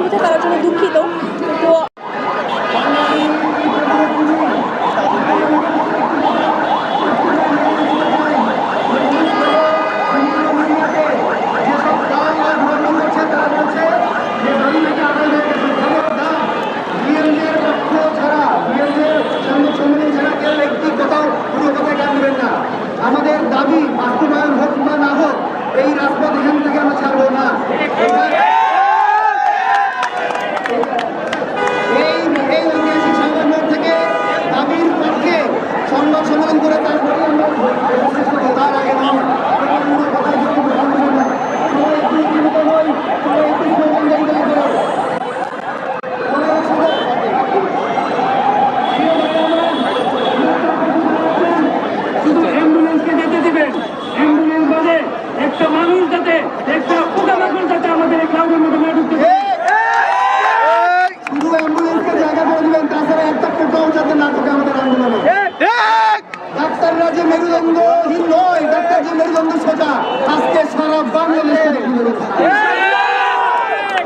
অসুবিধা তার জন্য দুঃখিত তো যেসব দল আর ধর্ম করছে তারা বলছে যে ধর্মকে আমাদেরকে খবরদার বিএনপির পক্ষ ছাড়া বিএনপির সংগঠন ছাড়া কেউ ব্যক্তি কোথাও কোনো কথায় গান দেবেন না আমাদের দাবি বাস্তবায়ন হোক বা না হোক এই রাজপথ এখান থেকে আমরা ছাড়বো না এই এই ঐতিহাসিক সংবাদ মোড় থেকে দাবির পক্ষে সংবাদ সম্মেলন করে তারপরে আমরা শেষ করব। তার আগে নয় কোনো কোনো কথা যদি বলব না। সবাই একটু জীবিত হই, সবাই একটু স্লোগান দেই দেই করে। কোনো অসুবিধা শুধু অ্যাম্বুলেন্সকে যেতে দিবেন অ্যাম্বুলেন্স বাদে একটা মানুষ যাতে একটা পোকামাকড় যাতে আমাদের এই ক্লাউডের মধ্যে না ঢুকতে। শুধু অ্যাম্বুলেন্সকে জায়গা করে দিবেন তাছাড়া একটা পোকাও যাতে না ঢোকে আমাদের আন্দোলনে। ডাক্তাররা যে মেরুদণ্ডহীন নয় ডাক্তার যে মেরুদণ্ড সোজা আজকে সারা বাংলাদেশে দেখিয়ে দিচ্ছে।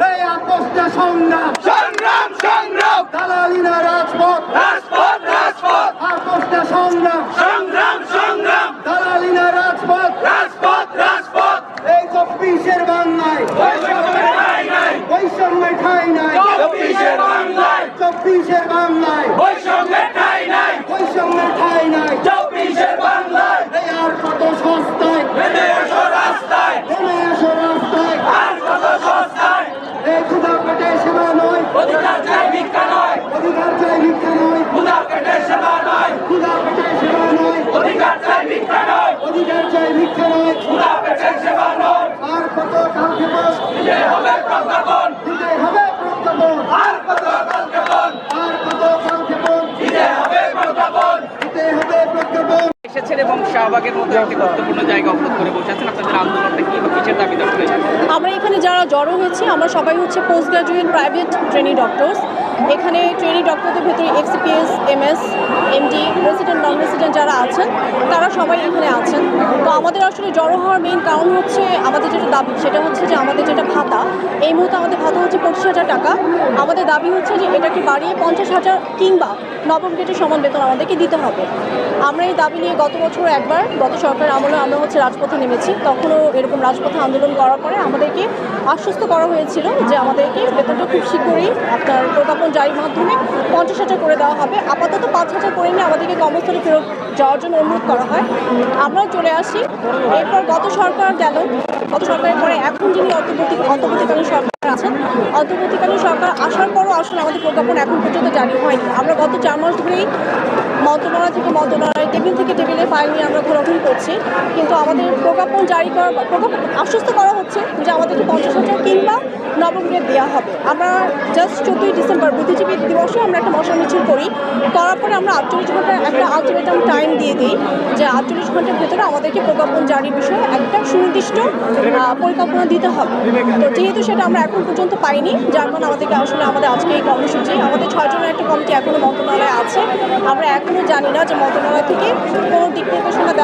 এই আপোষটা সংগ্রাম। সংগ্রাম সংগ্রাম! দালালিনা রাজপথ। রাজপথ রাজপথ! আপোষটা সংগ্রাম সংগ্রাম। সংগ্রাম! বাংলায় চব্বিশের এসেছেন এবং শাহবাগের করে বসেছেন আপনাদের আমরা এখানে যারা জড়ো হয়েছি, আমরা সবাই হচ্ছে post graduate private training doctors এখানে ট্রেনিং ডক্টরদের ভেতরে XPS MS, MD resident non resident যারা আছেন, তারা সবাই এখানে আছেন। তো আমাদের আসলে জড়ো হওয়ার মেইন কারণ হচ্ছে আমাদের যেটা দাবি, সেটা হচ্ছে যে আমাদের যেটা ভাতা, এই মুহূর্তে আমাদের ভাতা হচ্ছে পঁচিশ হাজার টাকা। আমাদের দাবি হচ্ছে যে এটাকে বাড়িয়ে পঞ্চাশ হাজার কিংবা নবম গেটের সমান বেতন আমাদেরকে দিতে হবে। আমরা এই দাবি নিয়ে গত বছর একবার, গত সরকারের আমলে আমরা হচ্ছে রাজপথে নেমেছি। তখনও এরকম রাজপথে আন্দোলন করার পরে আমাদেরকে আশ্বস্ত করা হয়েছিল যে আমাদেরকে বেতনটা খুব শীঘ্রই আপনার প্রজ্ঞাপন জারির মাধ্যমে পঞ্চাশ হাজার করে দেওয়া হবে। আপাতত পাঁচ হাজার করে নিয়ে আমাদেরকে কর্মস্থলে ফেরত যাওয়ার জন্য অনুরোধ করা হয়। আমরা চলে আসি। এরপর গত সরকার গেল। গত সরকারের পরে এখন যিনি অন্তর্বর্তী অন্তর্বর্তীকালীন সরকার আছেন অন্তর্বর্তীকালীন সরকার আসার পরও আসলে আমাদের প্রজ্ঞাপন এখন পর্যন্ত জারি হয়নি। আমরা গত চার মাস ধরেই মন্ত্রণালয় থেকে মন্ত্রণালয় টেবিল থেকে টেবিলে ফাইল নিয়ে আমরা ঘোরাঘুরি করছি। কিন্তু আমাদের প্রজ্ঞাপন জারি করা প্রজ্ঞাপন আশ্বস্ত করা হচ্ছে যে আমাদেরকে পঞ্চাশ হাজার কিংবা নবম গ্রেড দেওয়া হবে। আমরা জাস্ট চোদ্দোই ডিসেম্বর বুদ্ধিজীবী দিবসে আমরা একটা মশা মিছিল করি। করার পরে আমরা আটচল্লিশ ঘণ্টার একটা আলটিমেটাম টাইম দিয়ে দিই যে আটচল্লিশ ঘণ্টার ভেতরে আমাদেরকে প্রজ্ঞাপন জারির বিষয়ে একটা সুনির্দিষ্ট পরিকল্পনা দিতে হবে। তো যেহেতু সেটা আমরা এখন পর্যন্ত পাইনি, যার কারণে আমাদেরকে আসলে আমাদের আজকে এই কর্মসূচি, আমাদের ছয়জনের একটা কমিটি এখনও মন্ত্রণালয়ে আছে। আমরা এখনও জানি না যে মন্ত্রণালয় থেকে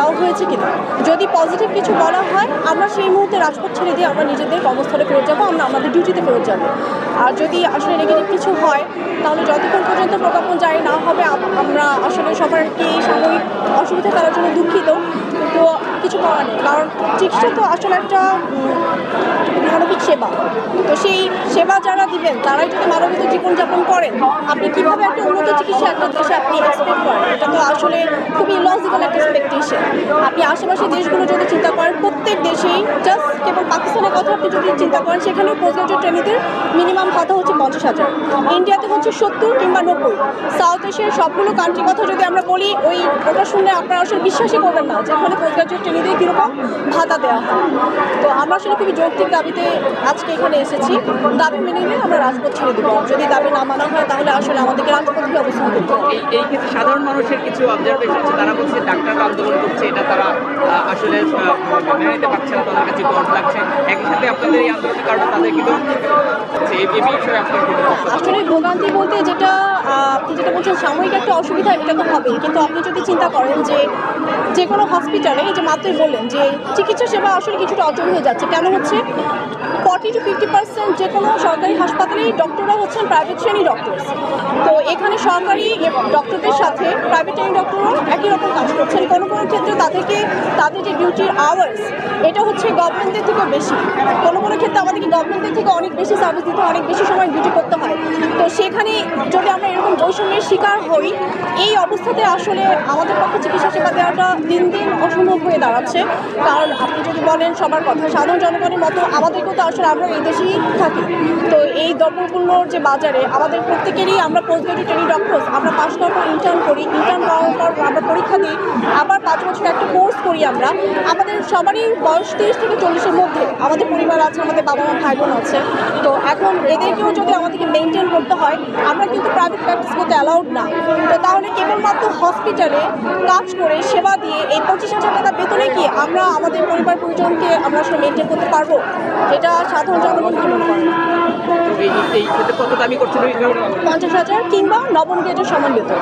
দেওয়া হয়েছে কিনা? যদি পজিটিভ কিছু বলা হয়, আমরা সেই মুহূর্তে রাজপথ ছেড়ে দিয়ে আমরা নিজেদের কর্মস্থলে ফেরত যাব, আমরা আমাদের ডিউটিতে ফেরত যাব। আর যদি আসলে নেগেটিভ কিছু হয়, তাহলে যতক্ষণ পর্যন্ত প্রজ্ঞাপন জারি না হবে আমরা আসলে সবারকে এই সাময়িক অসুবিধা করার জন্য দুঃখিত। কিন্তু কিছু করার নেই। কারণ চিকিৎসা তো আসলে একটা মানবিক সেবা। তো সেই সেবা যারা দিবেন, তারাই যদি মানবিত জীবনযাপন করেন, আপনি কীভাবে একটা উন্নত চিকিৎসা একটা দেশে আপনি এক্সপেক্ট করেন? এটা তো আসলে খুবই লজিক্যাল একটা এক্সপেকটেশন আপনি আশেপাশে দেশগুলো যদি চিন্তা করেন প্রত্যেক দেশেই জাস্ট কেবল পাকিস্তানের কথা আপনি যদি চিন্তা করেন, সেখানেও গ্রাজুয়েট ট্রেনিদের মিনিমাম ভাতা হচ্ছে পঞ্চাশ হাজার। ইন্ডিয়াতে হচ্ছে সত্তর কিংবা নব্বই। সাউথ এশিয়ার সবগুলো কান্ট্রির কথা যদি আমরা বলি, ওই ওটা শুনলে আপনারা আসলে বিশ্বাসই করবেন না যে এখানে পোস্ট গ্রাজুয়েট ট্রেনিদের কীরকম ভাতা দেওয়া হয়। তো আমরা আসলে খুবই যৌক্তিক দাবিতে আজকে এখানে এসেছি। দাবি মেনে নিয়ে আমরা রাজপথ ছেড়ে দেবো। যদি দাবি না মানা হয়, তাহলে আসলে আমাদেরকে রাজপথে অবস্থান করতে হবে। এই ক্ষেত্রে সাধারণ মানুষের কিছু অবজারভেশন আছে? তারা বলছে ডাক্তাররা আন্দোলন করছে, এটা তারা আসলে মেনে পারছে না তাদের কাছে গড় লাগছে। একই সাথে আপনাদের এই আন্দোলনের কারণে তাদের কিন্তু? আসলে ভোগান্তি বলতে যেটা আপনি যেটা বলছেন, সাময়িক একটা অসুবিধা, এটা তো হবেই। কিন্তু আপনি যদি চিন্তা করেন যে যে কোনো হসপিটালে যে মাত্রই বললেন যে চিকিৎসা সেবা আসলে কিছুটা অচল হয়ে যাচ্ছে। কেন হচ্ছে? ফর্টি টু ফিফটি পার্সেন্ট যে কোনো সরকারি হাসপাতালেই ডক্টররা হচ্ছেন প্রাইভেট শ্রেণি ডক্টরস তো এখানে সরকারি ডক্টরদের সাথে প্রাইভেট ট্রেনিং ডক্টরও একই রকম কাজ করছেন। কোনো কোনো ক্ষেত্রে তাদেরকে, তাদের ডিউটির আওয়ার্স এটা হচ্ছে গভর্নমেন্টের থেকেও বেশি। কোনো কোনো ক্ষেত্রে আমাদেরকে গভর্নমেন্টের থেকে অনেক বেশি সার্ভিস দিতে অনেক বেশি সময় ডিউটি করতে হয়। তো সেখানে যদি আমরা এরকম বৈষম্যের শিকার হই, এই অবস্থাতে আসলে আমাদের পক্ষে চিকিৎসা সেবা দেওয়াটা দিন দিন অসম্ভব হয়ে দাঁড়াচ্ছে। কারণ আপনি যদি বলেন সবার কথা, সাধারণ জনগণের মতো আমাদেরকেও তো আসলে আমরা এই দেশেই থাকি। তো এই দ্রব্যমূল্যর যে বাজারে আমাদের প্রত্যেকেরই আমরা পোস্ট ট্রেনিং ডক্টরস আমরা করার পর ইন্টার্ন করি ইন্টার্ন করার পর আমরা পরীক্ষা দিই, আবার পাঁচ বছর একটা কোর্স করি আমরা। আমাদের সবারই বয়স তিরিশ থেকে চল্লিশের মধ্যে আমাদের পরিবার আছে আমাদের বাবা মা ভাই বোন আছে। তো এখন এদেরকেও যদি আমাদেরকে মেনটেন করতে হয় আমরা কিন্তু প্রাইভেট প্র্যাকটিস করতে অ্যালাউড না। তো তাহলে কেবলমাত্র হসপিটালে কাজ করে সেবা দিয়ে এই পঁচিশ হাজার টাকা বেতনে কি আমরা আমাদের পরিবার পরিজনকে আমরা আসলে মেনটেন করতে পারব? এটা সাধারণ জনগণ কি মনে করে? পঞ্চাশ হাজার কিংবা নবম গ্রেডের সমান বেতন।